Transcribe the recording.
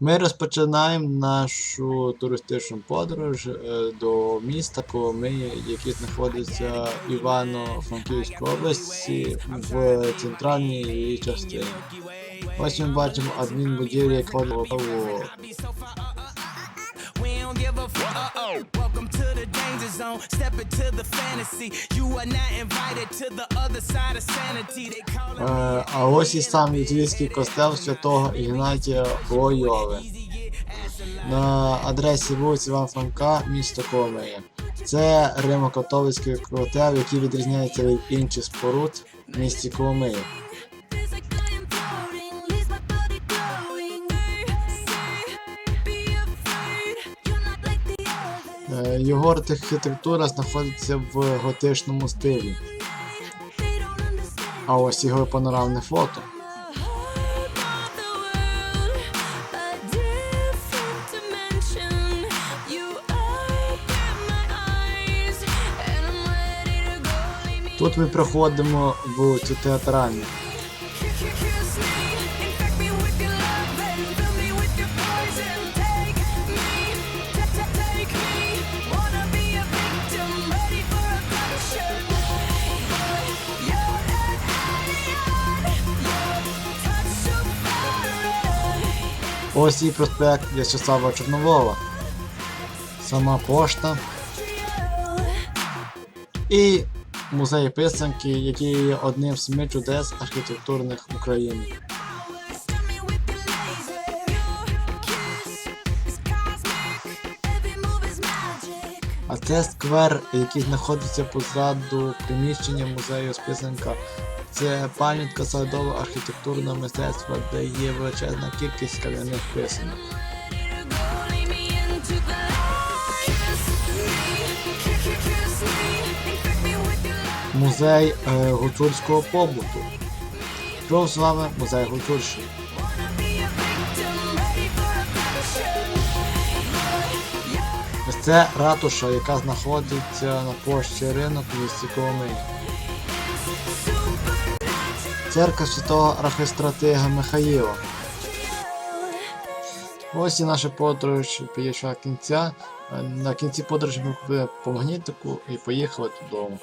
Ми розпочинаємо нашу туристичну подорож е, до міста Коломиї, яке знаходиться в Івано-Франківській області в центральній її частині. Ось ми бачимо адмінбудівлю, яка danger zone. Step into the fantasy. You are not invited to the other side of sanity. They call it Е, А ось і сам літвійський костел святого Ігнатія Лойови на адресі вулиці Івана Франка, місто Коломия. Це римо-католицький костел, який відрізняється від інших споруд в місті Коломиї. Його архітектура знаходиться в готичному стилі. А ось його панорамне фото. About the world, a different Ось і проспект В'ячеслава Чорновола. Сама пошта. І музей писанки, який є одним з семи чудес архітектурних України. А це сквер, який знаходиться позаду приміщення музею з писанка. Це пам'ятка садового архітектурного мистецтва, де є величезна кількість кам'яних писанок. Музей е, гуцульського побуту. Що з вами музей Гуцульщини. Це ратуша, яка знаходиться на площі ринок в місті Коломиї. Церква святого архистратига Михаїла. Ось і наша подорож підійшла кінця. Е, На кінці подорожі ми купили по магнітику і поїхали додому.